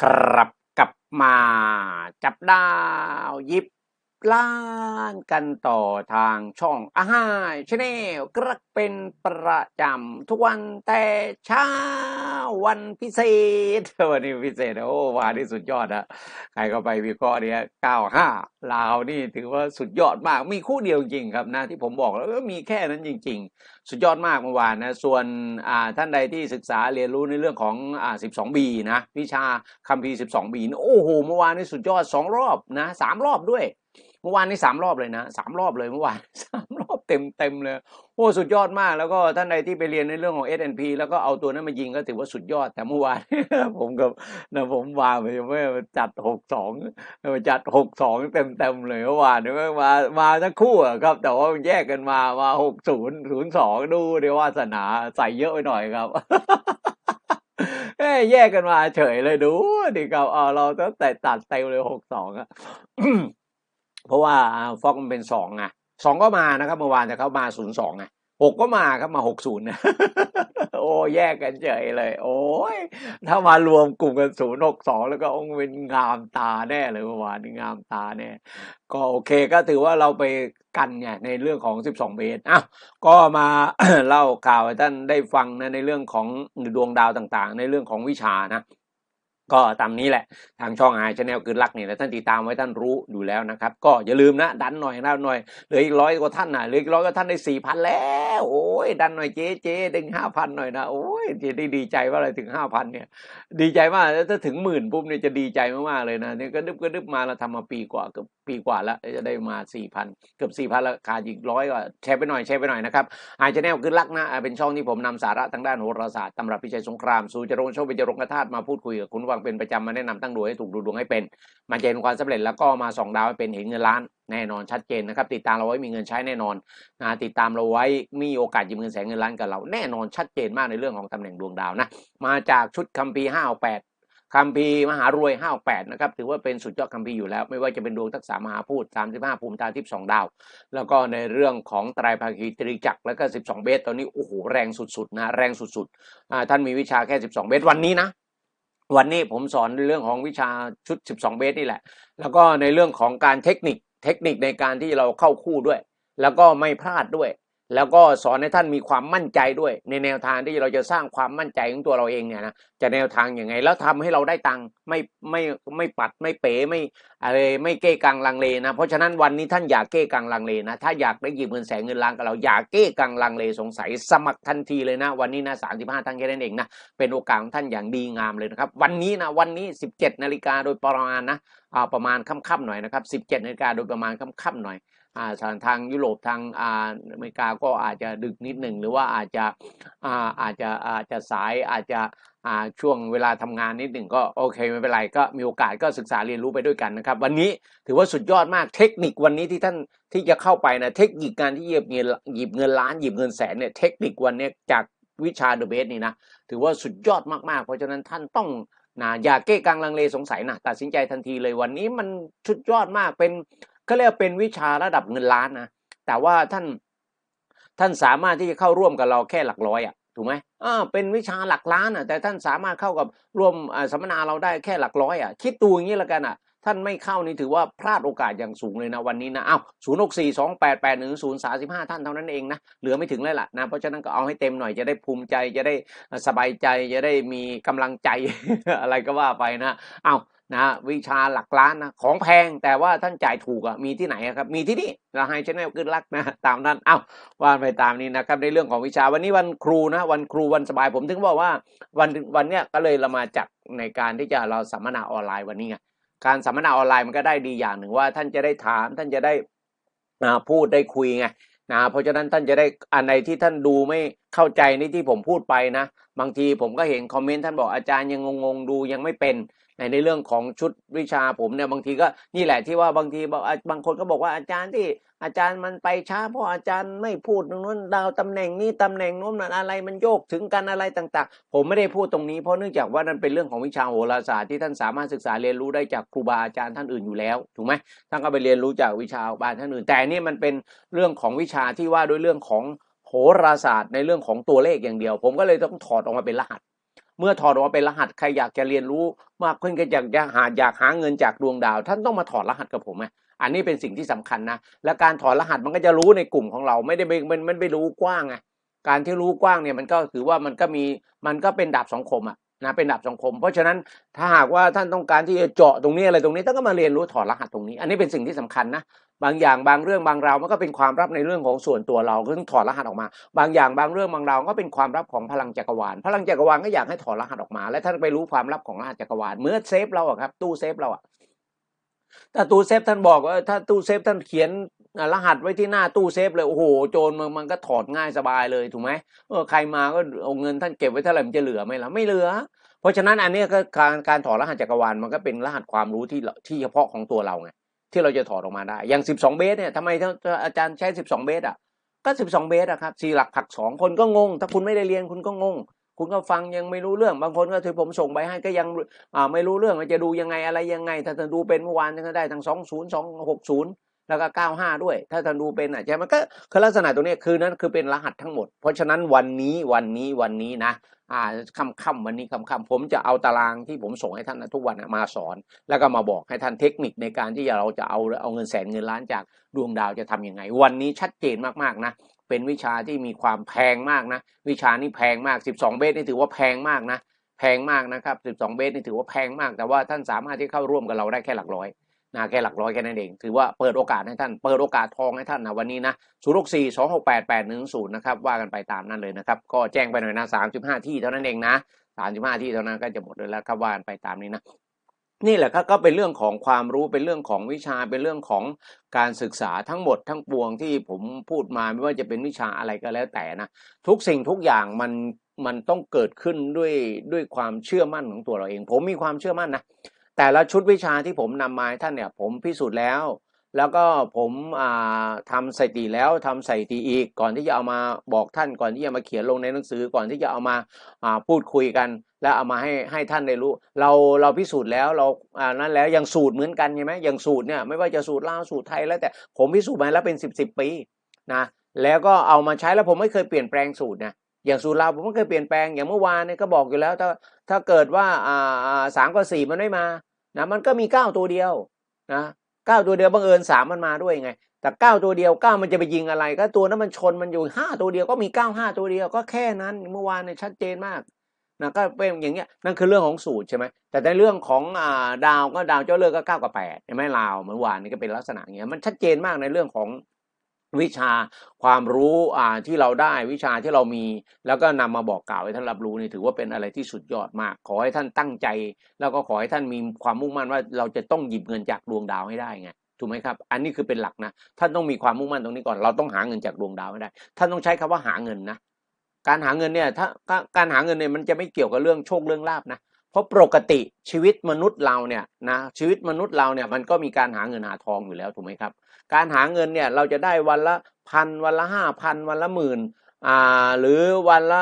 ครับกลับมาจับดาวยิบ ล้านกันต่อทางช่องอาหารชาแนลกระเป็นประจำทุกวันแต่เช้าวันพิเศษ วันนี้พิเศษ โอ้วันนี้สุดยอดอะใครก็ไปวิเคราะห์เนี่ยเก้าห้าลาวนี่ถือว่าสุดยอดมาก มีคู่เดียวจริงครับนะ ที่ผมบอกแล้วก็มีแค่นั้นจริง ๆ สุดยอดมากเมื่อวานนะ ส่วนอ่าท่านใดที่ศึกษาเรียนรู้ในเรื่องของอ่า 12บีนะ วิชาคัมภีร์ 12บีนี่โอ้โหเมื่อวานนี่สุดยอดสองรอบนะสามรอบด้วย เมื่อวานนี้สามรอบเลยนะสามรอบเลยเมื่อวานสามรอบเต็มเต็มเลยโอ้สุดยอดมากแล้วก็ท่านใดที่ไปเรียนในเรื่องของ S&P แล้วก็เอาตัวนั้นมายิงก็ถือว่าสุดยอดแต่เมื่อวานผมกับนะผมวางไปไม่จัดหกสองจัดหกสองเต็มเต็มเลยเมื่อวานเนี่ยมามาทั้งคู่ครับ แต่ว่าแยกกันมามาหกศูนย์ศูนย์สองดูเดี๋ยววาสนาใส่เยอะไปหน่อยครับเอ้ยแยกกันมาเฉยเลยดูดิครับเเราต้องแต่ตัดเต็มเลยหกสองอะ เพราะว่าฟอกมันเป็นสองไงสองก็มานะครับเมื่อวานแต่เขามาศูนย์สองไงหกก็มาครับมาหกศูนย์นะโอ้แยกกันเฉยเลย โอ้ยถ้ามารวมกลุ่มกันศูนย์หกสองแล้วก็องเป็นงามตาแน่เลยเมื่อวานนี้งามตาแน่ก็โอเคก็ถือว่าเราไปกันไงในเรื่องของสิบสองเมตรอะก็มาเล่าข่าวให้ท่านได้ฟังนะในเรื่องของดวงดาวต่างๆ ในเรื่องของวิชานะ ก็ตามนี้แหละทางช่องไอชแนลคือรักเนี่ยท่านติดตามไว้ท่านรู้อยู่แล้วนะครับ ก็อย่าลืมนะ ดันหน่อยนะหน่อยเหลืออีกร้อยกว่าท่านนะเหลืออีกร้อยกว่าท่านได้สี่พันแล้ว โอ้ยดันหน่อยเจ๊เจ๊ดึงห้าพันหน่อยนะโอ้ยเจ๊ได้ดีใจว่าอะไรถึงห้าพันเนี่ย ดีใจมากถ้าถึงหมื่นปุ๊บเนี่ยจะดีใจมากๆเลยนะเนี่ยก็ดึบก็ดึบมาเราทำมาปีกว่าเกือบปีกว่าแล้วจะได้มาสี่พันเกือบสี่พันแล้วขาดอีกร้อยก็แชร์ไปหน่อยแชร์ไปหน่อยนะครับไอชแนลคือรักนะเป็นช่องที่ผมนำสาระทางด้านโหราศาสตร์ตำรับพิชัยสงครามสู่จรงโชคเป็นจรงกระธาตมาพูดคุยกับคุณผู้ฟังเป็นประจำมาแนะนำตั้งดวงให้ถูกดูดวงให้เป็นมันจนความสำเร็จแล้วก็มาส่องดาวให้เป็นเห็นเงินล้านแน่นอนชัดเจนนะครับ ติดตามเราไว้มีเงินใช้แน่นอนนะติดตามเราไว้มีโอกาสยิบเงินแสนเงินล้านกับเรา แน่นอนชัดเจนมากในเรื่องของตำแหน่งดวงดาวนะมาจากชุดคัมภีร์ห้าแปดคัมภีร์มหารวยห้าแปดนะครับ ถือว่าเป็นสุดยอดคัมภีร์อยู่แล้ว ไม่ว่าจะเป็นดวงทักษะมหาพูดสามสิบห้าภูมิตาทิพย์สองดาว แล้วก็ในเรื่องของไตรภาคีตรีจักรแล้วก็สิบสองเบสตอนนี้ โอ้โห แรงสุด ๆ นะ แรงสุดๆท่านมีวิชาแค่สิบสองเบสวันนี้นะ วันนี้ผมสอนเรื่องของวิชาชุด 12 เบสนี่แหละ แล้วก็ในเรื่องของการเทคนิคเทคนิคในการที่เราเข้าคู่ด้วย แล้วก็ไม่พลาดด้วย แล้วก็สอนให้ท่านมีความมั่นใจด้วย ในแนวทางที่เราจะสร้างความมั่นใจของตัวเราเองเนี่ยนะจะแนวทางอย่างไง แล้วทำให้เราได้ตังค์ไม่ไม่ไม่ปัดไม่เป๋ไม่อะไรไม่เก้กังลังเลนะ เพราะฉะนั้นวันนี้ท่านอย่าเก้กังลังเลนะถ้าอยากได้หยิบเงินแสนเงินล้านกับเราอย่าเก้กังลังเลสงสัยสมัครทันทีเลยนะ วันนี้นะสามสิบห้าท่านแค่นั้นเองนะเป็นโอกาสของท่านอย่างดีงามเลยนะครับ วันนี้นะวันนี้17นาฬิกาโดยประมาณนะอ่าประมาณค่ำๆหน่อยนะครับ17นาฬิกาโดยประมาณค่ำๆหน่อย ทางทางยุโรปทางอ่าอเมริกาก็อาจจะดึกนิดหนึ่งหรือว่าอาจจะอ่าอาจจะอาจจะสายอาจจะอ่าช่วงเวลาทำงานนิดหนึ่งก็โอเคไม่เป็นไรก็มีโอกาสก็ศึกษาเรียนรู้ไปด้วยกันนะครับ วันนี้ถือว่าสุดยอดมากเทคนิควันนี้ที่ท่านที่จะเข้าไปนะเทคนิคการที่หยิบเงินหยิบเงินล้านหยิบเงินแสนเนี่ยเทคนิควันนี้จากวิชาเดอะเบสนี่นะถือว่าสุดยอดมากๆ เพราะฉะนั้นท่านต้องนะอย่าเก้กังลังเลสงสัยนะตัดสินใจทันทีเลยวันนี้มันสุดยอดมากเป็น เขาเรียกเป็นวิชาระดับเงินล้านนะแต่ว่าท่านท่านสามารถที่จะเข้าร่วมกับเราแค่หลักร้อยอะถูกไหมอ่าเป็นวิชาหลักล้านอะแต่ท่านสามารถเข้ากับร่วมอ่าสัมมนาเราได้แค่หลักร้อยอะคิดดูอย่างนี้ละกันอะท่านไม่เข้านี่ถือว่าพลาดโอกาสอย่างสูงเลยนะวันนี้นะอ้าวศูนย์หกสี่สองแปดแปดหนึ่งศูนย์สาสิบห้าท่านเท่านั้นเองนะ เหลือไม่ถึงเลยล่ะนะ เพราะฉะนั้นก็เอาให้เต็มหน่อยจะได้ภูมิใจจะได้สบายใจจะได้มีกำลังใจอะไรก็ว่าไปนะอ้าว นะวิชาหลักล้านนะของแพงแต่ว่าท่านจ่ายถูกอะมีที่ไหนครับมีที่นี่เราให้ชแนลขึ้นรักนะตามนั้นเอ้าว่าไปตามนี้นะครับในเรื่องของวิชาวันนี้วันครูนะวันครูวันสบายผมถึงบอกว่าวันวันเนี้ยก็เลยเรามาจัดในการที่จะเราสัมมนาออนไลน์วันนี้ไงการสัมมนาออนไลน์มันก็ได้ดีอย่างหนึ่งว่าท่านจะได้ถามท่านจะได้พูดได้คุยไงนะเพราะฉะนั้นท่านจะได้อันใดที่ท่านดูไม่เข้าใจในที่ผมพูดไปนะ บางทีผมก็เห็นคอมเมนต์ท่านบอกอาจารย์ยังงงๆดูยังไม่เป็น ในในเรื่องของชุดวิชาผมเนี่ยบางทีก็นี่แหละที่ว่าบางทีบอกบางคนก็บอกว่าอาจารย์ที่อาจารย์มันไปช้าเพราะอาจารย์ไม่พูดตรงนู้นดาวตำแหน่งนี้ตำแหน่งโน้นนั่นอะไรมันโยกถึงกันอะไรต่างๆ ผมไม่ได้พูดตรงนี้เพราะเนื่องจากว่านั่นเป็นเรื่องของวิชาโหราศาสตร์ที่ท่านสามารถศึกษาเรียนรู้ได้จากครูบาอาจารย์ท่านอื่นอยู่แล้วถูกไหมท่านก็ไปเรียนรู้จากวิชาบาท่านอื่น แต่นี่มันเป็นเรื่องของวิชาที่ว่าด้วยเรื่องของโหราศาสตร์ในเรื่องของตัวเลขอย่างเดียว ผมก็เลยต้องถอดออกมาเป็นรหัส เมื่อถอดออกมาเป็นรหัสใครอยากจะเรียนรู้มากขึ้นก็อยากจะหาอยากหาเงินจากดวงดาว ท่านต้องมาถอดรหัสกับผมไงอันนี้เป็นสิ่งที่สำคัญนะ และการถอดรหัสมันก็จะรู้ในกลุ่มของเราไม่ได้ไม่ไม่ไม่รู้กว้างไงการที่รู้กว้างเนี่ยมันก็ถือว่ามันก็มีมันก็เป็นดาบสองคมอะ นะเป็นดาบสองคม เพราะฉะนั้นถ้าหากว่าท่านต้องการที่จะเจาะตรงนี้อะไรตรงนี้ท่านก็มาเรียนรู้ถอดรหัสตรงนี้ อันนี้เป็นสิ่งที่สำคัญนะบางอย่างบางเรื่องบางราวมันก็เป็นความลับในเรื่องของส่วนตัวเราก็ต้องถอดรหัสออกมา บางอย่างบางเรื่องบางราวก็เป็นความลับของพลังจักรวาลพลังจักรวาลก็อยากให้ถอดรหัสออกมา และท่านไปรู้ความลับของรหัสจักรวาลเมื่อเซฟเราอะครับตู้เซฟเราอะถ้าตู้เซฟท่านบอกว่าถ้าตู้เซฟท่านเขียน รหัสไว้ที่หน้าตู้เซฟเลยโอ้โหโจรมันมันก็ถอดง่ายสบายเลยถูกไหมเออใครมาก็เอาเงินท่านเก็บไว้เท่าไหร่มันจะเหลือไหมล่ะไม่เหลือ เพราะฉะนั้นอันนี้ก็การการถอดรหัสจักรวาลมันก็เป็นรหัสความรู้ที่ที่เฉพาะของตัวเราไงที่เราจะถอดออกมาได้ อย่าง 12 เบสเนี่ยทำไมาอาจารย์ใช้ 12 เบสอะก็ 12 เบสอะครับสี่หลักผักสองคนก็งง ถ้าคุณไม่ได้เรียนคุณก็งง คุณก็ฟังยังไม่รู้เรื่องบางคนก็ถือผมส่งไปให้ก็ยังไม่รู้เรื่องจะดูยังไงอะไรยังไง ถ้าดูเป็นเมื่อวานก็ได้ทั้ง 20 260 แล้วก็ 95 ด้วย ถ้าท่านดูเป็นอะใช่ไหมก็คือลักษณะตรงนี้คือนั้นคือเป็นรหัสทั้งหมด เพราะฉะนั้นวันนี้วันนี้วันนี้นะอ่าค่ำค่ำวันนี้ค่ำค่ำผมจะเอาตารางที่ผมส่งให้ท่านนะทุกวันนะมาสอน แล้วก็มาบอกให้ท่านเทคนิคในการที่เราจะเอาเอาเงินแสนเงินล้านจากดวงดาวจะทำยังไง วันนี้ชัดเจนมากๆนะเป็นวิชาที่มีความแพงมากนะ วิชานี้แพงมาก 12 เบสนี่ถือว่าแพงมากนะแพงมากนะครับ 12 เบสนี่ถือว่าแพงมาก แต่ว่าท่านสามารถที่เข้าร่วมกับเราได้แค่หลักร้อย นะแค่หลักร้อยแค่นั้นเอง ถือว่าเปิดโอกาสให้ท่าน เปิดโอกาสทองให้ท่านนะวันนี้นะ0 6 4 2 6 8 8 1 0นะครับว่ากันไปตามนั้นเลยนะครับ ก็แจ้งไปหน่อยนะ35ที่เท่านั้นเองนะ35ที่เท่านั้นก็จะหมดเลยแล้วครับว่ากันไปตามนี้นะนี่แหละครับก็เป็นเรื่องของความรู้เป็นเรื่องของวิชาเป็นเรื่องของการศึกษาทั้งหมดทั้งปวงที่ผมพูดมาไม่ว่าจะเป็นวิชาอะไรก็แล้วแต่นะทุกสิ่งทุกอย่างมันมันต้องเกิดขึ้นด้วยด้วยความเชื่อมั่นของตัวเราเอง ผมมีความเชื่อมั่นนะ แต่ละชุดวิชาที่ผมนำมาให้ท่านเนี่ยผมพิสูจน์แล้ว แล้วก็ผมทำสถิติแล้วทำสถิติอีกก่อนที่จะเอามาบอกท่านก่อนที่จะมาเขียนลงในหนังสือก่อนที่จะเอามาพูดคุยกัน แล้วเอามาให้ให้ท่านได้รู้ เราเราพิสูจน์แล้วเราอ่านั้นแล้วยังสูตรเหมือนกันใช่ไหมอย่างสูตรเนี่ยไม่ว่าจะสูตรลาวสูตรไทยแล้วแต่ผมพิสูจน์มาแล้วเป็นสิบสิบปีนะแล้วก็เอามาใช้แล้วผมไม่เคยเปลี่ยนแปลงสูตรนะอย่างสูตรลาวผมไม่เคยเปลี่ยนแปลงอย่างเมื่อวานเนี่ยก็บอกอยู่แล้ว ถ้าถ้าเกิดว่าอ่าอ่าสามกับสี่มันไม่มา นะมันก็มีเก้าตัวเดียวนะเก้าตัวเดียวบังเอิญสามมันมาด้วยไง แต่เก้าตัวเดียวเก้ามันจะไปยิงอะไร ก็ตัวนั้นมันชนมันอยู่ห้าตัวเดียวก็มีเก้าห้าตัวเดียวก็แค่นั้นเมื่อวานเนี่ยชัดเจนมากนะก็เป็นอย่างเงี้ยนั่นคือเรื่องของสูตรใช่ไหมแต่ในเรื่องของอ่าดาวก็ดาวเจ้าเลิกก็เก้ากับแปดใช่ไหมลาวเมื่อวานนี้ก็เป็นลักษณะอย่างเงี้ยมันชัดเจนมากในเรื่องของ วิชาความรู้ที่เราได้วิชาที่เรามี แล้วก็นำมาบอกกล่าวให้ท่านรับรู้นี่ถือว่าเป็นอะไรที่สุดยอดมาก ขอให้ท่านตั้งใจ แล้วก็ขอให้ท่านมีความมุ่งมั่นว่าเราจะต้องหยิบเงินจากดวงดาวให้ได้ไงถูกไหมครับ อันนี้คือเป็นหลักนะ ท่านต้องมีความมุ่งมั่นตรงนี้ก่อน เราต้องหาเงินจากดวงดาวให้ได้ ท่านต้องใช้คำว่าหาเงินนะ การหาเงินเนี่ยถ้าการหาเงินเนี่ยมันจะไม่เกี่ยวกับเรื่องโชคเรื่องลาบนะ เพราะปกติชีวิตมนุษย์เราเนี่ยนะชีวิตมนุษย์เราเนี่ยมันก็มีการหาเงินหาทองอยู่แล้วถูกไหมครับ การหาเงินเนี่ยเราจะได้วันละพันวันละห้าพันวันละหมื่นอ่าหรือวันละ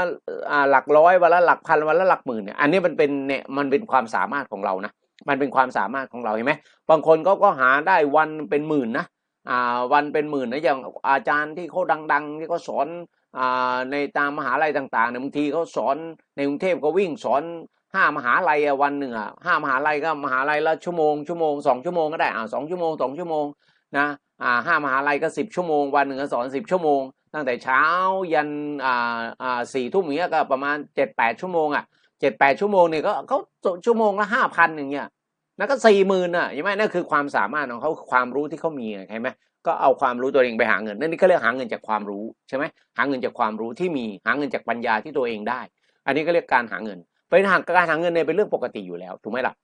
อ่าหลักร้อยวันละหลักพันวันละหลักหมื่นเนี่ยอันนี้มันเป็นเนี่ยมันเป็นความสามารถของเรานะมันเป็นความสามารถของเราเห็นไหมบางคนก็ก็หาได้วันเป็นหมื่นนะอ่าวันเป็นหมื่นนะอย่างอาจารย์ที่เขาดัง ๆ ที่เขาสอนอ่าในตามมหาลัยต่างๆเนี่ยบางทีเขาสอนในกรุงเทพก็วิ่งสอนห้ามหาลัยอะวันหนึ่งอะห้ามหาลัยก็มหาลัยละชั่วโมงชั่วโมงสองชั่วโมงก็ได้อ่าสองชั่วโมงสองชั่วโมงนะ อ่าห้ามหาลัยก็สิบชั่วโมงวันหนึ่งก็สอนสิบชั่วโมง ตั้งแต่เช้ายันอ่าอ่าสี่ทุ่มอย่างเงี้ยก็ประมาณเจ็ดแปดชั่วโมงอะเจ็ดแปดชั่วโมงเนี่ยก็เขาชั่วโมงละห้าพันอย่างเงี้ยนั่นก็สี่หมื่นอะใช่ไหมนั่นคือความสามารถของเขาความรู้ที่เขามีไงใช่ไหมก็เอาความรู้ตัวเองไปหาเงินนั่นนี่ก็เรียกหาเงินจากความรู้ใช่ไหมหาเงินจากความรู้ที่มีหาเงินจากปัญญาที่ตัวเองได้ อันนี้ก็เรียกการหาเงินเป็นหาการหาเงินเนี่ยเป็นเรื่องปกติอยู่แล้วถูกไหมล่ะ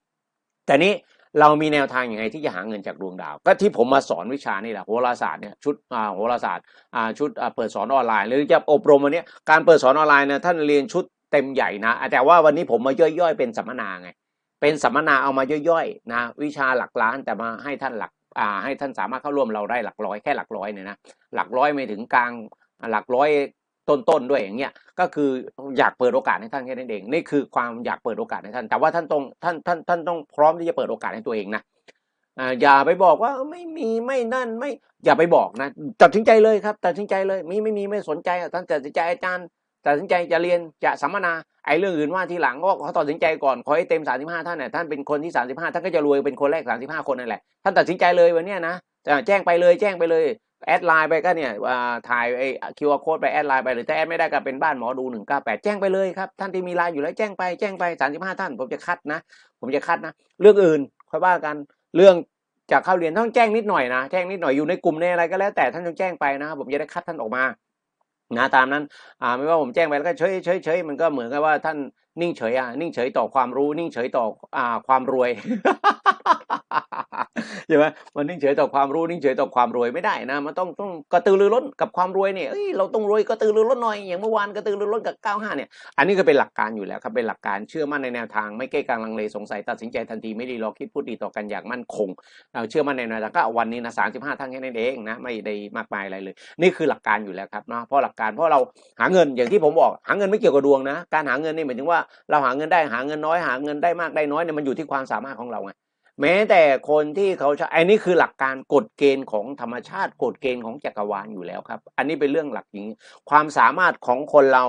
แต่นี้ เรามีแนวทางอย่างไรที่จะหาเงินจากดวงดาว ก็ที่ผมมาสอนวิชานี่แหละโหราศาสตร์เนี่ยชุดอ่าโหราศาสตร์อ่าชุดอ่าเปิดสอนออนไลน์หรือจะอบรมวันนี้การเปิดสอนออนไลน์นี่ยท่านเรียนชุดเต็มใหญ่นะแต่ว่าวันนี้ผมมาย่อยๆ เป็นสัมมนาไงเป็นสัมมนาเอามาย่อยๆนะวิชาหลักล้านแต่มาให้ท่านหลักอ่าให้ท่านสามารถเข้าร่วมเราได้หลักร้อยแค่หลักร้อยเนี่ยนะหลักร้อยไม่ถึงกลางหลักร้อย ต้นๆด้วยอย่างเงี้ยก็คืออยากเปิดโอกาสให้ท่านแค่นั้นเองนี่คือความอยากเปิดโอกาสให้ท่าน แต่ว่าท่านต้องท่านท่านท่านต้องพร้อมที่จะเปิดโอกาสให้ตัวเองนะอย่าไปบอกว่าไม่มีไม่นั่นไม่อย่าไปบอกนะตัดสินใจเลยครับตัดสินใจเลยมีไม่มีไม่สนใจท่านตัดสินใจอาจารย์ตัดสินใจจะเรียนจะสัมมนาไอ้เรื่องอื่นว่าทีหลังก็เขาตัดสินใจก่อนขอให้เต็ม 35 ท่านเนี่ยท่านเป็นคนที่ 35 ท่านก็จะรวยเป็นคนแรก 35 คนนั่นแหละท่านตัดสินใจเลยวันนี้นะจะแจ้งไปเลยแจ้งไปเลย แอดไลน์ไปก็เนี่ยอ่าถ่ายไอ้คิวอาร์โค้ดไปแอดไลน์ไปหรือถ้าแอดไม่ได้ก็เป็นบ้านหมอดู198แจ้งไปเลยครับ ท่านที่มีไลน์อยู่แล้วแจ้งไปแจ้งไป35ท่าน ผมจะคัดนะ ผมจะคัดนะ เรื่องอื่นค่อยว่ากันเรื่องจะเข้าเรียนต้องแจ้งนิดหน่อยนะแจ้งนิดหน่อยอยู่ในกลุ่มในอะไรก็แล้วแต่ท่านต้องแจ้งไปนะครับผมจะได้คัดท่านออกมานะตามนั้นอ่าไม่ว่าผมแจ้งไปแล้วก็เฉยเฉยเฉยมันก็เหมือนกับว่าท่านนิ่งเฉยอะนิ่งเฉยต่อความรู้นิ่งเฉยต่ออ่าความรวย ใช่ไหมมันนิ่งเฉยต่อความรู้นิ่งเฉยต่อความรวยไม่ได้นะ มันต้องต้องกระตือรือร้นกับความรวยเนี่ยเอ้ยเราต้องรวยกระตือรือร้นหน่อยอย่างเมื่อวานกระตือรือร้นกับ 95 เนี่ย อันนี้ก็เป็นหลักการอยู่แล้วครับเป็นหลักการเชื่อมั่นในแนวทางไม่เก้กังลังเลสงสัยตัดสินใจทันทีไม่รีรอคิดพูดดีต่อกันอย่างมั่นคง เราเชื่อมั่นในแนวทางก็เอาวันนี้นะ35ท่านแค่นั้นเองนะไม่ได้มากมายอะไรเลย นี่คือหลักการอยู่แล้วครับเนาะเพราะหลักการเพราะเราหาเงินอย่างที่ผมบอก หาเงินไม่เกี่ยวกับดวงนะ การหาเงินนี่หมายถึงว่าเราหาเงินได้หาเงินน้อยหาเงินได้มากได้น้อยเนี่ยมันอยู่ที่ความสามารถของเราไง แม้แต่คนที่เขาใช้อันนี้คือหลักการกฎเกณฑ์ของธรรมชาติกฎเกณฑ์ของจักรวาลอยู่แล้วครับ อันนี้เป็นเรื่องหลักจริงนี้ความสามารถของคนเรา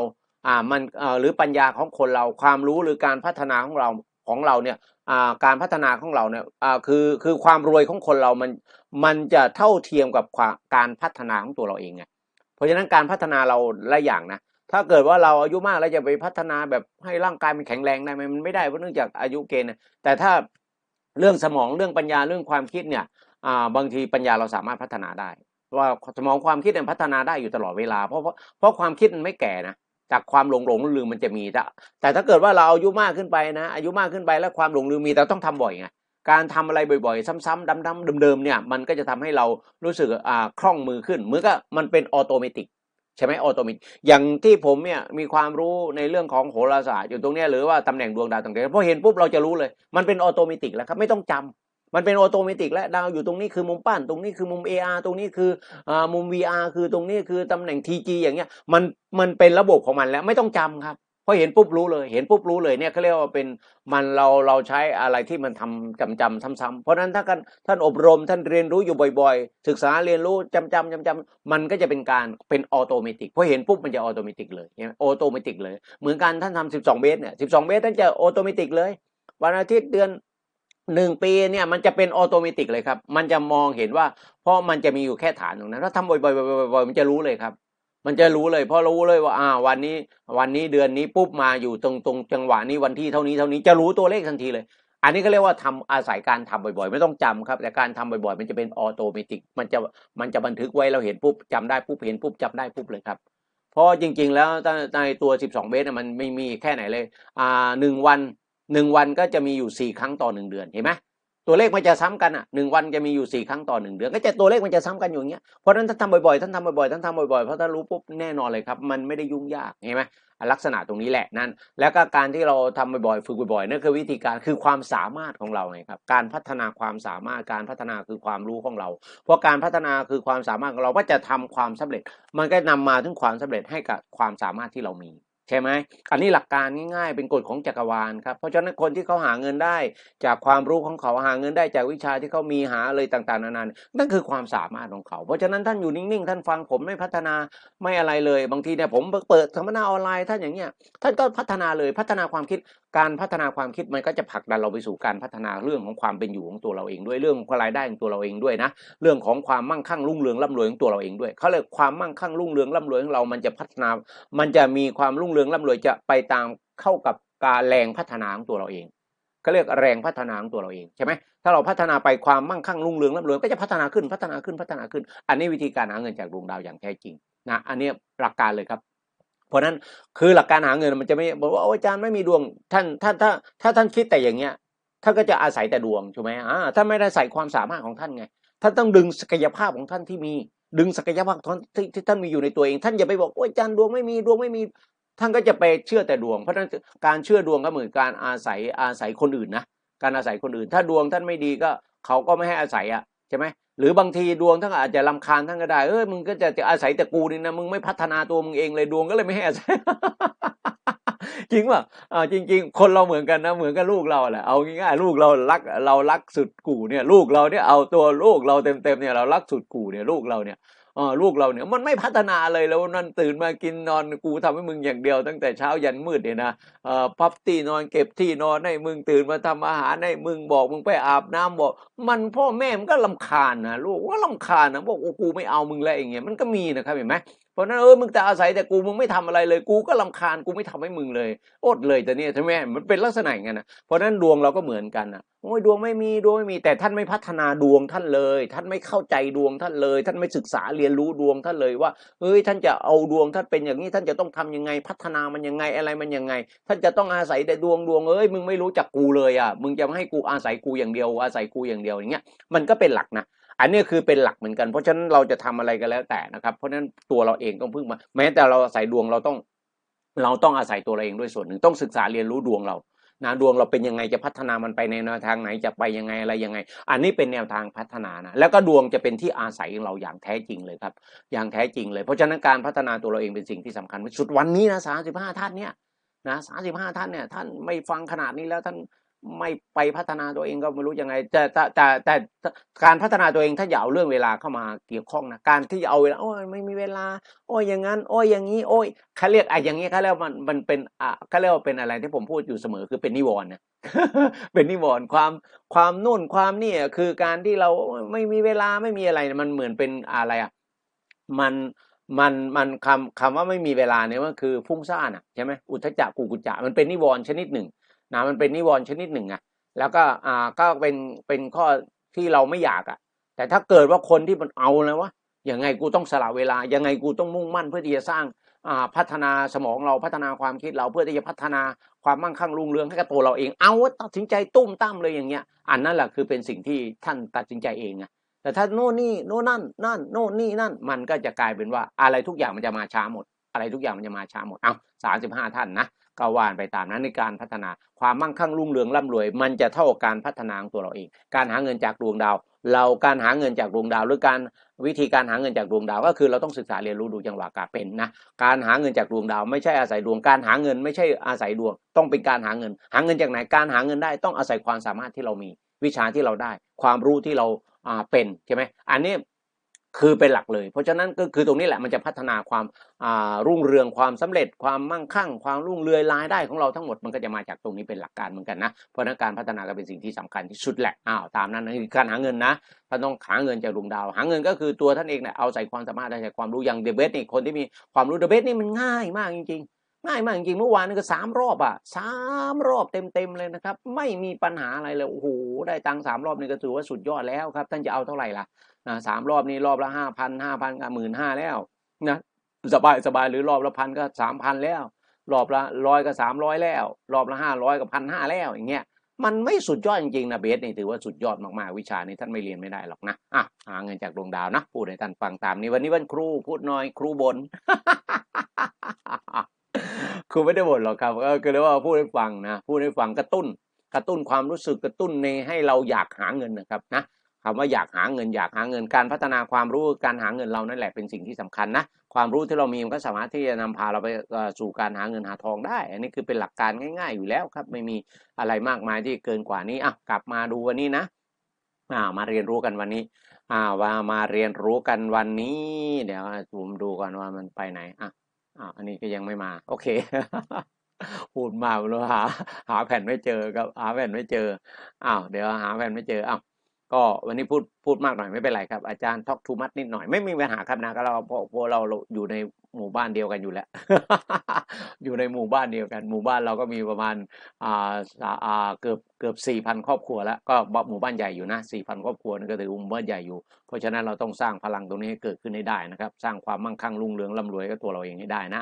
อ่ามันเอ่อหรือปัญญาของคนเราความรู้หรือการพัฒนาของเราของเราเนี่ยอ่าการพัฒนาของเราเนี่ยอ่าคือคือความรวยของคนเรามันมันจะเท่าเทียมกับความการพัฒนาของตัวเราเองไงเพราะฉะนั้นการพัฒนาเราหลายอย่างนะถ้าเกิดว่าเราอายุมากแล้วจะไปพัฒนาแบบให้ร่างกายมันแข็งแรงได้ไหมมันไม่ได้เพราะเนื่องจากอายุเกณฑ์นะแต่ถ้า เรื่องสมองเรื่องปัญญาเรื่องความคิดเนี่ยอ่าบางทีปัญญาเราสามารถพัฒนาได้ว่าสมองความคิดเนี่ยพัฒนาได้อยู่ตลอดเวลาเพราะเพราะเพราะความคิดมันไม่แก่นะจากความหลงหลงลืมมันจะมีแต่แต่ถ้าเกิดว่าเราอายุมากขึ้นไปนะ อายุมากขึ้นไปแล้วความหลงลืมมีแต่ต้องทำบ่อยไงการทำอะไรบ่อยๆ ซ้ำๆดำๆเดิมๆเนี่ยมันก็จะทำให้เรารู้สึกอ่าคล่องมือขึ้นเหมือนกับมันเป็นออโตเมติก ใช่ไหมออโตมติอย่างที่ผมเนี่ยมีความรู้ในเรื่องของโหราศาสตร์อยู่ตรงเนี้ยหรือว่าตำแหน่งดวงดาวต่างๆพอเห็นปุ๊บเราจะรู้เลย มันเป็นออโตมิติกแล้วครับไม่ต้องจำมันเป็นออโตมิติกแล้วดาวอยู่ตรงนี้คือมุมปั้นตรงนี้คือมุม AR ตรงนี้คืออ่ามุม VR คือตรงนี้คือตำแหน่ง TG อย่างเงี้ยมันมันเป็นระบบของมันแล้วไม่ต้องจำครับ พอเห็นปุ๊บรู้เลย เห็นปุ๊บรู้เลยเนี่ยเขาเรียกว่าเป็นมันเราเราใช้อะไรที่มันทำจำจำซ้ำๆเพราะฉะนั้นถ้ากันท่านอบรมท่านเรียนรู้อยู่บ่อยๆ ศึกษาเรียนรู้จำจำจำจำมันก็จะเป็นการเป็นออโตเมติกพอเห็นปุ๊บมันจะออโตเมติกเลยออโตเมติกเลย เหมือนกันท่านทำ12 เมตรเนี่ย12 เมตรท่านจะออโตเมติกเลย วันอาทิตย์เดือนหนึ่งปีเนี่ยมันจะเป็นออโตเมติกเลยครับ มันจะมองเห็นว่าเพราะมันจะมีอยู่แค่ฐานตรงนั้นถ้าทำบ่อยๆบ่อยๆมันจะรู้เลยครับ มันจะรู้เลยเพราะรู้เลยว่าอ่าวันนี้วันนี้เดือนนี้ปุ๊บมาอยู่ตรงตรงจังหวะนี้วันที่เท่านี้เท่านี้จะรู้ตัวเลขทันทีเลย อันนี้ก็เรียกว่าทำอาศัยการทำบ่อยๆ ไม่ต้องจำครับ แต่การทำบ่อยๆ มันจะเป็นออโตเมติกมันจะมันจะบันทึกไว้เราเห็นปุ๊บจำได้ปุ๊บเห็นปุ๊บจำได้ปุ๊บเลยครับเพราะจริงๆแล้วในตัว 12 เมตรมันไม่มีแค่ไหนเลยอ่าหนึ่งวันหนึ่งวันก็จะมีอยู่สี่ครั้งต่อหนึ่งเดือนเห็นไหม ตัวเลขมันจะซ้ำกันอะหนึ่งวันจะมีอยู่สี่ครั้งต่อหนึ่งเดือน ก็จะตัวเลขมันจะซ้ำกันอยู่อย่างเงี้ยเพราะฉะนั้นท่านทำบ่อยๆท่านทำบ่อยๆท่านทำบ่อยๆเพราะท่านรู้ปุ๊บแน่นอนเลยครับ มันไม่ได้ยุ่งยากเห็นไหมลักษณะตรงนี้แหละนั่นแล้วก็การที่เราทำบ่อยๆฝึกบ่อยๆนั่นคือวิธีการคือความสามารถของเราไงครับการพัฒนาความสามารถการพัฒนาคือความรู้ของเรา เพราะการพัฒนาคือความสามารถของเราก็จะทำความสำเร็จ มันก็นำมาถึงความสำเร็จให้กับความสามารถที่เรามี ใช่ไหมอันนี้หลักการง่ายๆ เป็นกฎของจักรวาลครับเพราะฉะนั้นคนที่เขาหาเงินได้ จากความรู้ของเขาหาเงินได้จากวิชาที่เขามีหาเลยต่างๆนานานั่นคือความสามารถของเขา เพราะฉะนั้นท่านอยู่นิ่งๆ ท่านฟังผมไม่พัฒนาไม่อะไรเลย บางทีเนี่ยผมเปิดสัมมนาออนไลน์ท่านอย่างเงี้ยท่านก็พัฒนาเลยพัฒนาความคิดการพัฒนาความคิดมันก็จะผลักดันเราไปสู่การพัฒนาเรื่องของความเป็นอยู่ของตัวเราเองด้วยเรื่องของรายได้ของตัวเราเองด้วยนะเรื่องของความมั่งคั่งรุ่งเรืองร่ำรวยของตัวเราเองด้วยเขาเลยความมั่งคั่งรุ่งเรืองร่ำรวยของเรามันจะพัฒนา มันจะมีความรุ่งเรืองร่ำรวยจะไปตามเข้ากับการแรงพัฒนาของตัวเราเองเขาเรียกแรงพัฒนาของตัวเราเองใช่ไหมถ้าเราพัฒนาไปความมั่งคั่งรุ่งเรืองร่ำรวยก็จะพัฒนาขึ้นพัฒนาขึ้นพัฒนาขึ้น อันนี้วิธีการหาเงินจากดวงดาวอย่างแท้จริงนะอันนี้หลักการเลยครับ เพราะนั้นคือหลักการหาเงินมันจะไม่บอกว่าอาจารย์ไม่มีดวงท่านท่านถ้าถ้าท่านคิดแต่อย่างเงี้ยท่านก็จะอาศัยแต่ดวงใช่ไหมอ่าท่านไม่ได้ใส่ความสามารถของท่านไงท่านต้องดึงศักยภาพของท่านที่มีดึงศักยภาพที่ที่ท่านมีอยู่ในตัวเอง ท่านอย่าไปบอกโอ้ยอาจารย์ดวงไม่มีดวงไม่มี ท่านก็จะไปเชื่อแต่ดวง เพราะฉะนั้นการเชื่อดวงก็เหมือนการอาศัยอาศัยคนอื่นนะการอาศัยคนอื่น ถ้าดวงท่านไม่ดีก็เขาก็ไม่ให้อาศัยอะใช่ไหมหรือบางทีดวงท่านอาจจะลำคาญท่านก็ได้เอ้ยมึงก็จะจะอาศัยแต่กูนี่นะมึงไม่พัฒนาตัวมึงเองเลยดวงก็เลยไม่ให้อาศัย จริงป่ะอ่าจริง ๆ คนเราเหมือนกันนะเหมือนกับลูกเราแหละเอาง่ายๆลูกเรารักเรารักสุดกู่เนี่ยลูกเราเนี่ยเอาตัวลูกเราเต็มๆเนี่ยเรารักสุดกู่เนี่ยลูกเราเนี่ยออลูกเราเนี่ยมันไม่พัฒนาเลยแล้วนั่นตื่นมากินนอนกูทำให้มึงอย่างเดียว ตั้งแต่เช้ายันมืดเนี่ยนะเอ่อพับที่นอนเก็บที่นอนให้มึงตื่นมาทำอาหารให้มึงบอกมึงไปอาบน้ำบอก มันพ่อแม่มันก็ลำคาญนะลูกว่าลำคาญนะบอกโอ้กูไม่เอามึงแล้วอย่างเงี้ยมันก็มีนะครับเห็นไหมเพราะนั้นเออมึงจะอาศัยแต่กูมึงไม่ทำอะไรเลย กูก็ลำคาญกูไม่ทำให้มึงเลยอดเลยแต่เนี่ยใช่ไหมมันเป็นลักษณะอย่างนั้นนะเพราะนั้นดวงเราก็เหมือนกันนะโอ้ยดวงไม่มีดวงไม่มีแต่ท่านไม่พัฒนาดวงท่านเลย ท่านไม่เข้าใจดวงท่านเลย ท่านไม่ศึกษาเรียนรู้ดวงท่านเลยว่าเฮ้ยท่านจะเอาดวงท่านเป็นอย่างนี้ท่านจะต้องทำยังไงพัฒนามันยังไงอะไรมันยังไง ท่านจะต้องอาศัยแต่ดวงดวงเอ้ยมึงไม่รู้จักกูเลยอะมึงจะมาให้กูอาศัยกูอย่างเดียวอาศัยกูอย่างเดียวอย่างเงี้ยมันก็เป็นหลักนะ อันนี้คือเป็นหลักเหมือนกัน เพราะฉะนั้นเราจะทำอะไรก็แล้วแต่นะครับ เพราะฉะนั้นตัวเราเองต้องพึ่งมา แม้แต่เราอาศัยดวงเราต้อง เราต้องอาศัยตัวเราเองด้วยส่วนหนึ่งต้องศึกษาเรียนรู้ดวงเรานะดวงเราเป็นยังไงจะพัฒนามันไปในแนวทางไหนจะไปยังไงอะไรยังไง อันนี้เป็นแนวทางพัฒนานะแล้วก็ดวงจะเป็นที่อาศัยของเราอย่างแท้จริงเลยครับ อย่างแท้จริงเลยเพราะฉะนั้นการพัฒนาตัวเราเองเป็นสิ่งที่สำคัญสุดวันนี้นะสาสิบห้าท่านเนี่ยนะสาสิบห้าท่านเนี่ยท่านไม่ฟังขนาดนี้แล้วท่าน ไม่ไปพัฒนาตัวเองก็ไม่รู้ยังไงแต่แต่แต่แต่การพัฒนาตัวเองถ้าอย่าเอาเรื่องเวลาเข้ามาเกี่ยวข้องนะการที่จะเอาเวลาโอ้ยไม่มีเวลา โอ้ยอย่างนั้น โอ้ยอย่างนี้ โอ้ยเขาเรียกไอ้อย่างนี้เขาเรียกมันมันเป็นอะเขาเรียกว่าเป็นอะไรที่ผมพูดอยู่เสมอคือเป็นนิวรณ์นะเป็นนิวรณ์ความความนู่นความนี่คือการที่เราไม่มีเวลาไม่มีอะไรมันเหมือนเป็นอะไรอะมันมันมันคำคำว่าไม่มีเวลาเนี่ยมันคือฟุ้งซ่านอะใช่ไหมอุทจจะกุกุจจะมันเป็นนิวรณ์ชนิดหนึ่ง นะมันเป็นนิวรณ์ชนิดหนึ่งอะแล้วก็อ่าก็เป็นเป็นข้อที่เราไม่อยากอะแต่ถ้าเกิดว่าคนที่มันเอาแล้ววะยังไงกูต้องสละเวลา ยังไงกูต้องมุ่งมั่นเพื่อที่จะสร้างอ่าพัฒนาสมองเราพัฒนาความคิดเราเพื่อที่จะพัฒนาความมั่งคั่งรุ่งเรืองให้กับตัวเราเอง เอาตัดสินใจตุ้มตั้มเลยอย่างเงี้ย อันนั้นแหละคือเป็นสิ่งที่ท่านตัดสินใจเองไงแต่ถ้าโน่นนี่โน่นนั่นนั่นโน่นนี่นั่น มันก็จะกลายเป็นว่าอะไรทุกอย่างมันจะมาช้าหมด อะไรทุกอย่างมันจะมาช้าหมด เอาสามสิบห้าท่านนะ ก็ว่านไปตามนั้นในการพัฒนาความมั่งคั่งรุ่งเรืองร่ำรวย มันจะเท่ากับการพัฒนาของตัวเราเอง การหาเงินจากดวงดาว เราการหาเงินจากดวงดาวหรือการวิธีการหาเงินจากดวงดาว ก็คือเราต้องศึกษาเรียนรู้ดูจังหวะการเป็นนะการหาเงินจากดวงดาวไม่ใช่อาศัยดวงการหาเงิน ไม่ใช่อาศัยดวง ต้องเป็นการหาเงิน หาเงินจากไหนการหาเงินได้ต้องอาศัยความสามารถที่เรามี วิชาที่เราได้ ความรู้ที่เราเป็นใช่ไหมอันนี้ คือเป็นหลักเลย เพราะฉะนั้นก็คือตรงนี้แหละมันจะพัฒนาความารุ่งเรืองความสำเร็จ ความมั่งคั่ง ความรุ่งเรืองรายได้ของเราทั้งหมดมันก็จะมาจากตรงนี้เป็นหลักการเหมือนกันนะเพราะนั้นการพัฒนาก็เป็นสิ่งที่สำคัญที่สุดแหละอ้าวตามนั้นคือการหาเงินนะท่านต้องหาเงินจากดวงดาว หาเงินก็คือตัวท่านเองเนี่ยเอาใส่ความสามารถใส่ความรู้อย่างเดเบสนี่คนที่มีความรู้เดเบสนี่มันง่ายมากจริงๆง่ายมากจริงๆเมื่อวานนี่ก็สามรอบอะสามรอบเต็มๆเลยนะครับ ไม่มีปัญหาอะไรเลยโอ้โหได้ตังค์สามรอบนี่ก็ถือว่าสุดยอดแล้วครับ ท่านจะเอาเท่าไหร่ล่ะ สามรอบนี้รอบละห้าพันห้าพันกับหมื่นห้าแล้วนะสบายสบายหรือรอบละพันก็สามพันแล้ว รอบละร้อยก็สามร้อยแล้ว รอบละห้าร้อยก็พันห้าแล้วอย่างเงี้ยมันไม่สุดยอดจริงๆนะเบสนี่ถือว่าสุดยอดมากๆวิชานี้ท่านไม่เรียนไม่ได้หรอกนะอะหาเงินจากดวงดาวนะพูดให้ท่านฟังตามนี้วันนี้วันครูพูดน่อยครูบนครูไม่ได้บ่นหรอกครับก็คือเรียกว่าพูดให้ฟังนะพูดให้ฟังกระตุ้น กระตุ้นความรู้สึกกระตุ้นในให้เราอยากหาเงินนะครับนะ คำว่าอยากหาเงินอยากหาเงินการพัฒนาความรู้การหาเงินเรานั่นแหละเป็นสิ่งที่สำคัญนะความรู้ที่เรามีมันก็สามารถที่จะนำพาเราไปสู่การหาเงินหาทองได้ อันนี้คือเป็นหลักการง่าย ๆ อยู่แล้วครับ ไม่มีอะไรมากมายที่เกินกว่านี้อะกลับมาดูวันนี้นะอ่ามาเรียนรู้กันวันนี้อ่าว่ามาเรียนรู้กันวันนี้ เดี๋ยวผมดูก่อนว่ามันไปไหนอะอ่าอันนี้ก็ยังไม่มาโอเคพูดมาไม่รู้หาหาแผ่นไม่เจอครับหาแผ่นไม่เจออ้าวเดี๋ยวหาแผ่นไม่เจออ้าว ก็วันนี้พูดพูดมากหน่อยไม่เป็นไรครับ อาจารย์ทอกทูมัดนิดหน่อยไม่มีปัญหาครับนะก็เราเพราะเพราะเราอยู่ในหมู่บ้านเดียวกันอยู่แล้ว อยู่ในหมู่บ้านเดียวกัน หมู่บ้านเราก็มีประมาณอ่าอ่าเกือบ เกือบสี่พันครอบครัวแล้วก็หมู่บ้านใหญ่อยู่นะสี่พันครอบครัวนี่ก็ถือว่าหมู่บ้านใหญ่อยู่ เพราะฉะนั้นเราต้องสร้างพลังตรงนี้ให้เกิดขึ้นให้ได้นะครับสร้างความมั่งคั่งรุ่งเรืองร่ำรวยกับตัวเราเองให้ได้นะ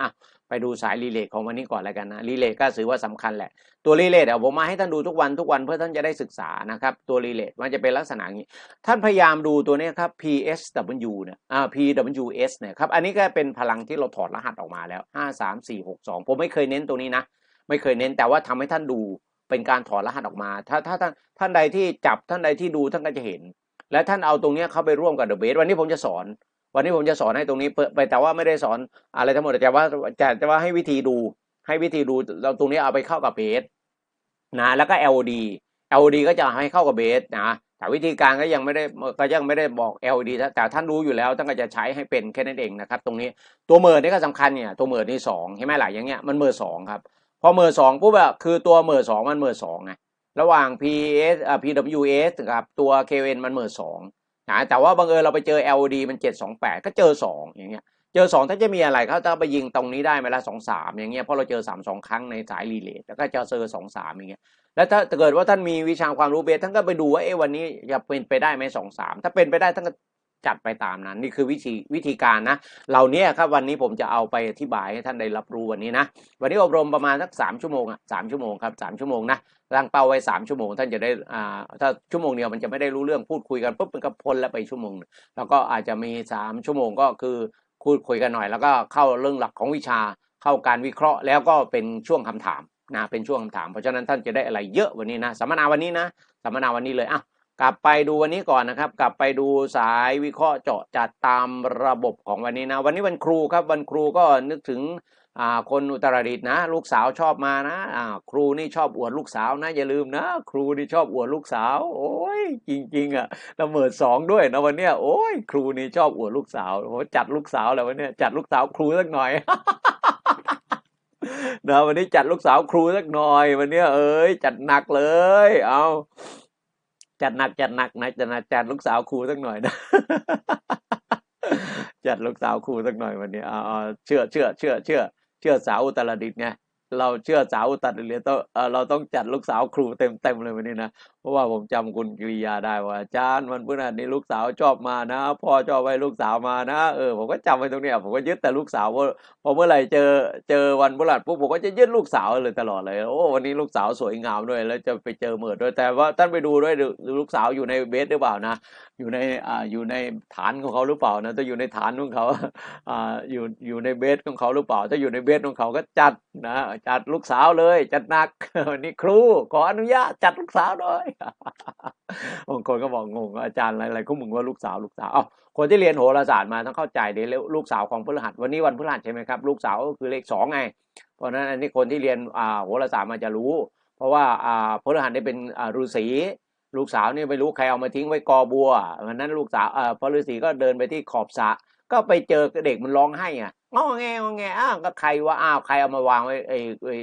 ไปดูสายรีเลทของวันนี้ก่อนแล้วกันนะรีเลทก็ถือว่าสำคัญแหละตัวรีเลทเดี๋ยวผมมาให้ท่านดูทุกวันทุกวันเพื่อท่านจะได้ศึกษานะครับตัวรีเลทมันจะเป็นลักษณะอย่างนี้ ท่านพยายามดูตัวนี้ครับ PSW เนี่ยอ่า PWS เนี่ยครับอันนี้ก็เป็นพลังที่เราถอดรหัสออกมาแล้ว 5 3 4 6 2 ผมไม่เคยเน้นตัวนี้นะไม่เคยเน้นแต่ว่าทำให้ท่านดู เป็นการถอดรหัสออกมา ถ้าถ้าท่านท่านใดที่จับท่านใดที่ดูท่านก็จะเห็น และท่านเอาตรงเนี้ยเข้าไปร่วมกับเดอะเบสวันนี้ผมจะสอน วันนี้ผมจะสอนให้ตรงนี้เปไปแต่ว่าไม่ได้สอนอะไรทั้งหมดแต่ว่าจะจะว่าให้วิธีดู ให้วิธีดูเราตรงนี้เอาไปเข้ากับเบสนะแล้วก็ LOD LOD ก็จะให้เข้ากับเบสนะแต่วิธีการก็ยังไม่ได้ก็ยังไม่ได้บอก LOD แต่ท่านรู้อยู่แล้วท่านก็จะใช้ให้เป็นแค่นั้นเองนะครับ ตรงนี้ตัวเมิร์นี่ก็สำคัญเนี่ยตัวเมิร์นี่สองใช่ไหมหล่ะอย่างเงี้ยมันเมิร์สองครับ พอเมิร์สองปุ๊บอะคือตัวเมิร์สองมันเมิร์สองไงระหว่าง PS อ่า PWS กับตัว KN มันเมิร์สองนะแต่ว่าบังเอิญเราไปเจอ LOD มันเจ็ดสองแปดก็เจอสองอย่างเงี้ยเจอสองถ้าจะมีอะไรเขาจะไปยิงตรงนี้ได้ไหมละสองสามอย่างเงี้ยเพราะเราเจอสามสองครั้งในสายรีเลย์แล้วก็จะเจอสองสามอย่างเงี้ยแล้วถ้าเกิดว่าท่านมีวิชาความรู้เบสท่านก็ไปดูว่าเอ๊ะวันนี้จะเป็นไปได้ไหมสองสามถ้าเป็นไปได้ท่านก็ จัดไปตามนั้น นี่คือวิธีวิธีการนะเหล่านี้ครับวันนี้ผมจะเอาไปอธิบายให้ท่านได้รับรู้วันนี้นะ วันนี้อบรมประมาณสักสามชั่วโมงอะสามชั่วโมงครับสามชั่วโมงนะตั้งเป้าไว้สามชั่วโมง ท่านจะได้อ่าถ้าชั่วโมงเดียวมันจะไม่ได้รู้เรื่องพูดคุยกันปุ๊บมันก็พ้นแล้วไปชั่วโมง แล้วก็อาจจะมีสามชั่วโมงก็คือพูดคุยกันหน่อย แล้วก็เข้าเรื่องหลักของวิชาเข้าการวิเคราะห์แล้วก็เป็นช่วงคำถามนะเป็นช่วงคำถาม เพราะฉะนั้นท่านจะได้อะไรเยอะวันนี้นะสัมมนาวันนี้นะสัมมนาวันนี้เลยอะ กลับไปดูวันนี้ก่อนนะครับ กลับไปดูสายวิเคราะห์เจาะจัดตามระบบของวันนี้นะ วันนี้วันครูครับวันครูก็นึกถึงคนอุตรดิตนะ ลูกสาวชอบมานะครูนี่ชอบอวดลูกสาวนะ อย่าลืมนะ ครูนี่ชอบอวดลูกสาว โอ้ยจริง ๆ อะละเมิดสองด้วยนะวันเนี้ยโอ้ยครูนี่ชอบอวดลูกสาวโอ้จัดลูกสาวแล้ววันเนี้ยจัดลูกสาวครูสักหน่อยนะวันนี้จัดลูกสาวครูสักหน่อย วันเนี้ยเอ้ยจัดหนักเลย เอา จัดหนักจัดหนักนะจัดหนักจัดลูกสาวครูสักหน่อยนะจัดลูกสาวครูสักหน่อยวันนี้เออาเชื่อเชื่อเชื่อเชื่อเชื่อสาวอุตรดิตถ์ไงเราเชื่อสาวอุตรดิตถ์เราต้องจัดลูกสาวครูเต็มเต็มเลยวันนี้นะเพราะว่าผมจำคุณกิริยาได้ว่าอาจารย์วันพฤหัสนี้ลูกสาวชอบมานะพ่อชอบให้ลูกสาวมานะเออผมก็จำไว้ตรงเนี้ยผมก็ยึดแต่ลูกสาวเพราพอเมื่อไหร่เจอเจอวันพฤหัสปุ๊บผมก็จะยึดลูกสาวเลยตลอดเลยโอ้วันนี้ลูกสาวสวยงามด้วยแล้วจะไปเจอเหมือดด้วยแต่ว่าท่านไปดูด้วยลูกสาวอยู่ในเบสหรือเปล่านะ อยู่ในอ่าอยู่ในฐานของเขาหรือเปล่านะถ้าอยู่ในฐานของเขาอ่าอยู่อยู่ในเบสของเขาหรือเปล่า ถ้าอยู่ในเบสของเขาก็จัดนะจัดลูกสาวเลย จัดหนักวันนี้ครูขออนุญาตจัดลูกสาวหน่อยบางคนก็บอกงงอาจารย์อะไรอะไรก็มึงว่าลูกสาวลูกสาวเอาคนที่เรียนโหราศาสตร์มาต้องเข้าใจเดี๋ยวลูกสาวของพฤหัสวันนี้วันพฤหัสใช่ไหมครับลูกสาวก็คือเลขสองไง เพราะฉะนั้นอันนี้คนที่เรียนอ่าโหราศาสตร์มาจะรู้ เพราะว่าอ่าพฤหัสได้เป็นอ่าฤาษีลูกสาวนี่ไม่รู้ใครเอามาทิ้งไว้กอบัววันนั้นลูกสาวอ่าพระฤาษีก็เดินไปที่ขอบสระก็ไปเจอเด็กมันร้องไห้อะงอแงงอแงอ้าวก็ใครว่าอ้าวใครเอามาวางไว้ไอ้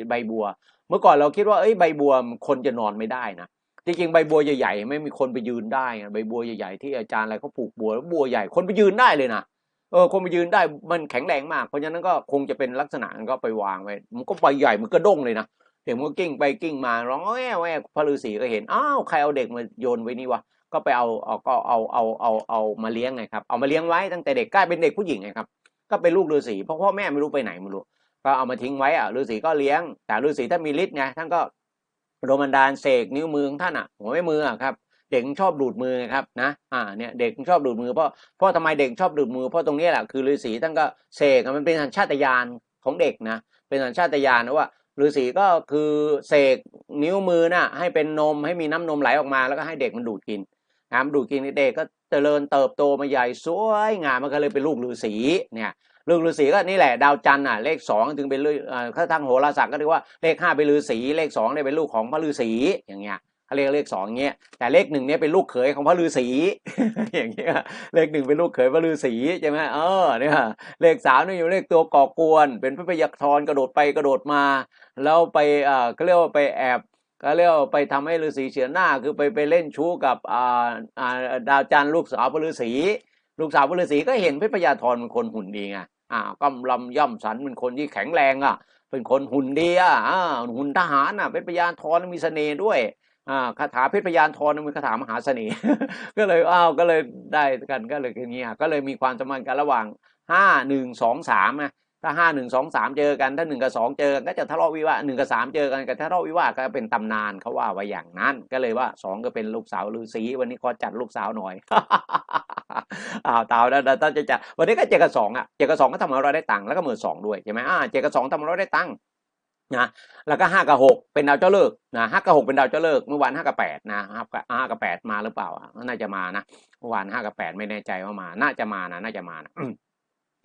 ใบบัว เมื่อก่อนเราคิดว่าเอ้ยใบบัวคนจะนอนไม่ได้นะ จริงๆใบบัวใหญ่ๆ ไม่มีคนไปยืนได้ใบบัวใหญ่ๆที่อาจารย์อะไรเขาปลูกบัวแล้วบัวใหญ่คนไปยืนได้เลยนะเออคนไปยืนได้มันแข็งแรงมาก เพราะฉะนั้นก็คงจะเป็นลักษณะก็ไปวางไว้มันก็ใบใหญ่มันกระด้งเลยนะเด็กมันก็กิ้งไปกิ้งมาร้องแอ้แอ้พระฤาษีก็เห็นอ้าวใครเอาเด็กมาโยนไว้นี่วะก็ไปเอาเอาก็เอาเอาเอาเอามาเลี้ยงไงครับเอามาเลี้ยงไว้ตั้งแต่เด็กกลายเป็นเด็กผู้หญิงไงครับก็เป็นลูกฤาษีเพราะพ่อแม่ไม่รู้ไปไหนไม่รู้ก็เอามาทิ้งไว้อะฤาษีก็เลี้ยงแต่ฤาษีถ้ามีฤทธิ์ไงท่านก็ โดนบันดาลเสกนิ้วมือของท่านอะหัวไม่มืออะครับเด็กชอบดูดมือครับนะอ่าเนี่ยเด็กชอบดูดมือเพราะเพราะทำไมเด็กชอบดูดมือเพราะตรงนี้แหละคือฤาษีท่านก็เสกมันเป็นสัญชาตญาณของเด็กนะเป็นสัญชาตญาณนะว่าฤาษีก็คือเสกนิ้วมือน่ะให้เป็นนมให้มีน้ำนมไหลออกมาแล้วก็ให้เด็กมันดูดกินนะมันดูดกินเด็กก็เจริญเติบโตมาใหญ่สวยงามมันก็เลยเป็นลูกฤาษีเนี่ย เรื่องฤาษีก็นี่แหละดาวจันทร์อะเลขสองถึงเป็นฤอ่าถ้าทางโหราศาสตร์ก็เรียกว่าเลขห้าเป็นฤาษีเลขสองเนี่ยเป็นลูกของพระฤาษีอย่างเงี้ยเขาเรียกเลขสองเงี้ยแต่เลขหนึ่งเนี่ยเป็นลูกเขยของพระฤาษีอย่างเงี้ยเลขหนึ่งเป็นลูกเขยพระฤาษีใช่ไหมเออเนี่ยเลขสามนี่อยู่เลขตัวก่อกวน เป็นพระพยากรกระโดดไปกระโดดมาแล้วไปอ่าก็เรียกว่าไปแอบก็เรียกว่าไปทำให้ฤาษีเฉียนหน้าคือไปไปเล่นชู้กับอ่าอ่าดาวจันทร์ลูกสาวพระฤาษีลูกสาวพระฤาษีก็เห็นพระพยาธรเป็นคนหุ่นดีไง อ่าก็ลำย่ำสันเป็นคนที่แข็งแรงอะ เป็นคนหุ่นดีอะอ่าหุ่นทหารอะเป็นพยานทรมีเสน่ห์ด้วยอ่าคาถาเพชรพยานทรมีคาถามหาเสน่ห์ก็เลยอ้าวก็เลยได้กันก็เลยอย่างเงี้ยก็เลยมีความสัมพันธ์กันระหว่างห้าหนึ่งสองสามนะ ถ้าห้าหนึ่งสองสามเจอกัน ถ้าหนึ่งกับสองเจอกันก็จะทะเลาะวิวาหนึ่งกับสามเจอกันก็ทะเลาะวิวาก็เป็นตำนานเขาว่าไว้อย่างนั้น ก็เลยว่าสองก็เป็นลูกสาวฤาษีวันนี้ขอจัดลูกสาวหน่อยอ้าวตาวแล้วท่าจะจัดวันนี้ก็เจอกับสองอะเจอกับสองก็ทำให้เราได้ตังค์แล้วก็หมื่นสองด้วยใช่ไหมอ่าเจอกับสองทำให้เราได้ตังค์นะแล้วก็ห้ากับหกเป็นดาวเจ้าเลิกนะห้ากับหกเป็นดาวเจ้าเลิกเมื่อวานห้ากับแปดนะห้ากับห้ากับแปดมาหรือเปล่าน่าจะมานะเมื่อวานห้ากับแปดไม่แน่ใจว่ามา น่าจะมานะน่าจะมานะ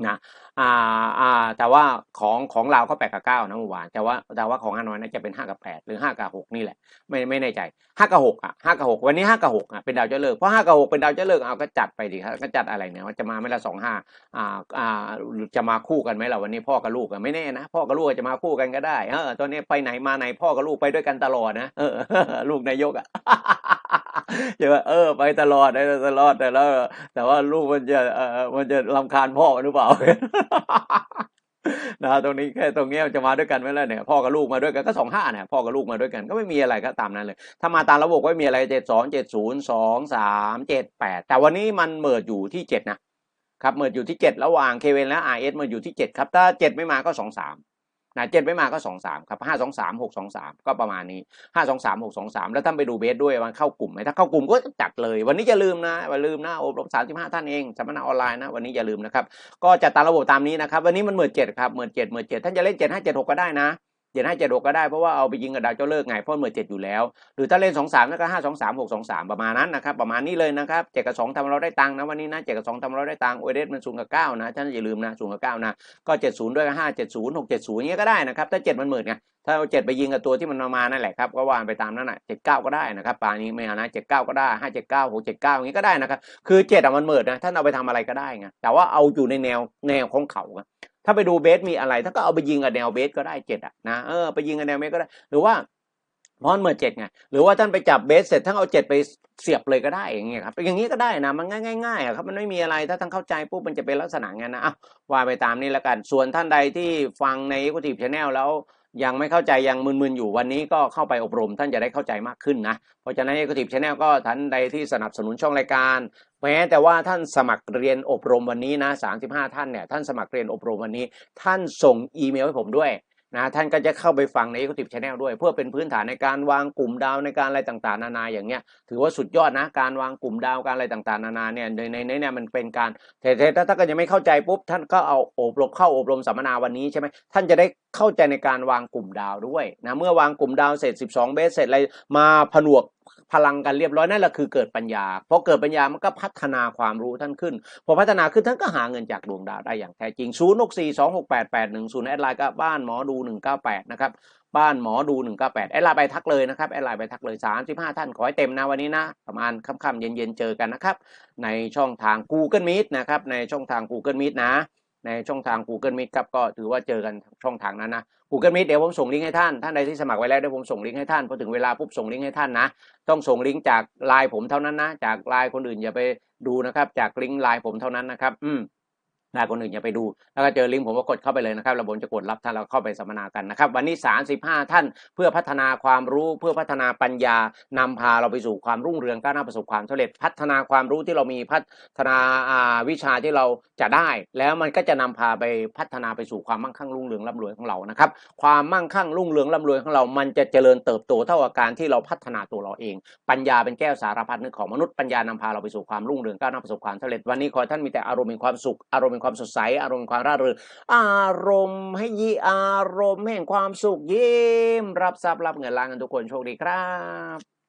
นะอ่าอ่าแต่ว่าของของเราก็แปดกับเก้านะเมื่อวานแต่ว่าแต่ว่าของฮานอยน่าจะเป็นห้ากับแปดหรือห้ากับหกนี่แหละ ไม่ไม่แน่ใจห้ากับหกอะห้ากับหกวันนี้ห้ากับหกอะเป็นดาวเจ้าเลิกษ์เพราะห้ากับหกเป็นดาวเจ้าเลิกษ์เอาก็จัดไปดิครับก็จัดอะไรเนี่ยว่าจะมาไม่ละสองห้าอ่าอ่าจะมาคู่กันไหมล่ะวันนี้พ่อกับลูกอะไม่แน่นะพ่อกับลูกจจะมาคู่กันก็ได้เออตอนนี้ไปไหนมาไหนพ่อกับลูกไปด้วยกันตลอดนะเออลูกนายกอะ ใช่ไหมเออ ไปตลอดไปตลอดแต่แล้ว แต่ว่าลูกมันจะเออมันจะรำคาญพ่อหรือเปล่านะตรงนี้แค่ตรงนี้จะมาด้วยกันไหมล่ะเนี่ยพ่อกับลูกมาด้วยกันก็สองห้าเนี่ยพ่อกับลูกมาด้วยกันก็ไม่มีอะไรก็ตามนั้นเลย ถ้ามาตามระบบก็ไม่มีอะไรเจ็ดสองเจ็ดศูนย์สองสามเจ็ดแปดแต่วันนี้มันเมิดอยู่ที่เจ็ดนะครับเมิดอยู่ที่เจ็ดระหว่างเคเวนและไอเอสเมิดอยู่ที่เจ็ดครับถ้าเจ็ดไม่มาก็สองสาม นะเจ็ดไม่มาก็สองสามครับห้าสองสามหกสองสามก็ประมาณนี้ห้าสองสามหกสองสามแล้วท่านไปดูเบสด้วยวันเข้ากลุ่มไหมถ้าเข้ากลุ่มก็จัดเลย วันนี้อย่าลืมนะอย่าลืมนะอบรมสามสิบห้าท่านเองสัมมนาออนไลน์นะวันนี้อย่าลืมนะครับก็จัดตามระบบตามนี้นะครับวันนี้มันเหมือนเจ็ดครับเหมือนเจ็ดเหมือนเจ็ดท่านจะเล่นเจ็ดห้าเจ็ดหกก็ได้นะ เจ็ดห้าเจ็ดหกก็ได้เพราะว่าเอาไปยิงกับดาวเจ้าเลิกไงเพราะเหมือนเจ็ดอยู่แล้ว หรือถ้าเล่นสองสามก็ห้าสองสามหกสองสามประมาณนั้นนะครับประมาณนี้เลยนะครับเจ็ดกับสองทำเราได้ตังค์นะวันนี้นะเจ็ดกับสองทำเราได้ตังค์โอเดสมันศูนย์กับเก้านะท่านอย่าลืมนะศูนย์กับเก้านะก็เจ็ดศูนย์ด้วยห้าเจ็ดศูนย์หกเจ็ดศูนย์เงี้ยก็ได้นะครับถ้าเจ็ดมันหมื่นไงถ้าเอาเจ็ดไปยิงกับตัวที่มันมานั่นแหละครับก็วานไปตามนั้นน่ะเจ็ดเก้าก็ได้นะครับปานี้ไม่เอานะเจ็ดเก้าก็ได้ห้าเจ็ดเก้าหกเจ็ดเก้าอย่างงี้ก็ได้นะครับคือเจ็ดอะมันหมื่นนะท่านเอาไปทำอะไรก็ได้ไงแต่ว่าเอาอยู่ในแนวแนวของเขา ถ้าไปดูเบสมีอะไรถ้าก็เอาไปยิงกับแนวเบสก็ได้เจ็ดอะนะเออไปยิงกับแนวเบสก็ได้ หรือว่าพราะมันเหมือนเจ็ดไงหรือว่าท่านไปจับเบสเสร็จท่านเอาเจ็ดไปเสียบเลยก็ได้อย่างเงี้ยครับอย่างนี้ก็ได้นะมันง่ายๆง่ะครับมันไม่มีอะไรถ้าท่านเข้าใจปุ๊บมันจะเป็นลักษณะงั้นนะอะว่าไปตามนี้แล้วกัน ส่วนท่านใดที่ฟังในกุฏิชแนลแล้ว ยังไม่เข้าใจยังมึนๆอยู่วันนี้ก็เข้าไปอบรมท่านจะได้เข้าใจมากขึ้นนะ เพราะฉะนั้น Executive Channel ก็ท่านใดที่สนับสนุนช่องรายการแม้แต่ว่าท่านสมัครเรียนอบรมวันนี้นะ 35 ท่านเนี่ยท่านสมัครเรียนอบรมวันนี้ ท่านส่งอีเมลให้ผมด้วย นะท่านก็จะเข้าไปฟังใน Executive Channel ด้วย เพื่อเป็นพื้นฐานในการวางกลุ่มดาวในการอะไรต่างๆ นานาอย่างเงี้ยถือว่าสุดยอดนะการวางกลุ่มดาวการอะไรต่างๆ นานาเนี่ยในในเนี่ยมันเป็นการแต่ถ้าท่านก็ยังไม่เข้าใจปุ๊บท่านก็เอาอบรมเข้าอบรมสัมมนาวันนี้ใช่ไหมท่านจะได้เข้าใจในการวางกลุ่มดาวด้วยนะเมื่อวางกลุ่มดาวเสร็จ 12 เบสเสร็จอะไรมาผนวก พลังกันเรียบร้อยนั่นแหละคือเกิดปัญญาพอเกิดปัญญามันก็พัฒนาความรู้ท่านขึ้นพอพัฒนาขึ้นท่านก็หาเงินจากดวงดาวได้อย่างแท้จริง0 6 4 2 6 8 8 1 0แอดไลน์ก็บ้านหมอดู 198 นะครับบ้านหมอดู 198 แอดไลน์ไปทักเลยนะครับแอดไลน์ไปทักเลย 35 ท่านขอให้เต็มนะวันนี้นะ ประมาณค่ำๆเย็นๆเจอกันนะครับ ในช่องทาง Google Meet นะครับในช่องทาง Google Meet นะ ในช่องทาง Google Meet ครับก็ถือว่าเจอกันช่องทางนั้นนะ Google Meet เดี๋ยวผมส่งลิงก์ให้ท่าน ท่านใดที่สมัครไว้แล้วเดี๋ยวผมส่งลิงก์ให้ท่านพอถึงเวลาปุ๊บส่งลิงก์ให้ท่านนะ ต้องส่งลิงก์จากไลน์ผมเท่านั้นนะ จากไลน์คนอื่นอย่าไปดูนะครับ จากลิงก์ไลน์ผมเท่านั้นนะครับ อืม ไลน์คนอื่นอย่าไปดู แล้วก็เจอลิงก์ผมก็กดเข้าไปเลยนะครับแล้วผมจะกดรับท่านแล้วเข้าไปสัมมนากันนะครับ วันนี้ 35 ท่านเพื่อพัฒนาความรู้เพื่อพัฒนาปัญญานำพาเราไปสู่ความรุ่งเรืองก้าวหน้าประสบความสำเร็จ พัฒนาความรู้ที่เรามีพัฒนาวิชาที่เราจะได้ แล้วมันก็จะนำพาไปพัฒนาไปสู่ความมั่งคั่งรุ่งเรืองร่ำรวยของเรานะครับ ความมั่งคั่งรุ่งเรืองร่ำรวยของเรา มันจะเจริญเติบโตเท่ากับการที่เราพัฒนาตัวเราเอง ปัญญาเป็นแก้วสารพัดนึกของมนุษย์ปัญญานำพาเราไปสู่ความรุ่งเรืองก้าวหน้าประสบความสำเร็จวันนี้ขอท่านมีแต่อารมณ์มีความสุขอารมณ์ความสดใส อารมณ์ความร่าเริงอารมณ์ให้ยีอารมณ์แห่งความสุขยิ้มรับทรัพย์รับเงินล้านกันทุกคนโชคดีครับ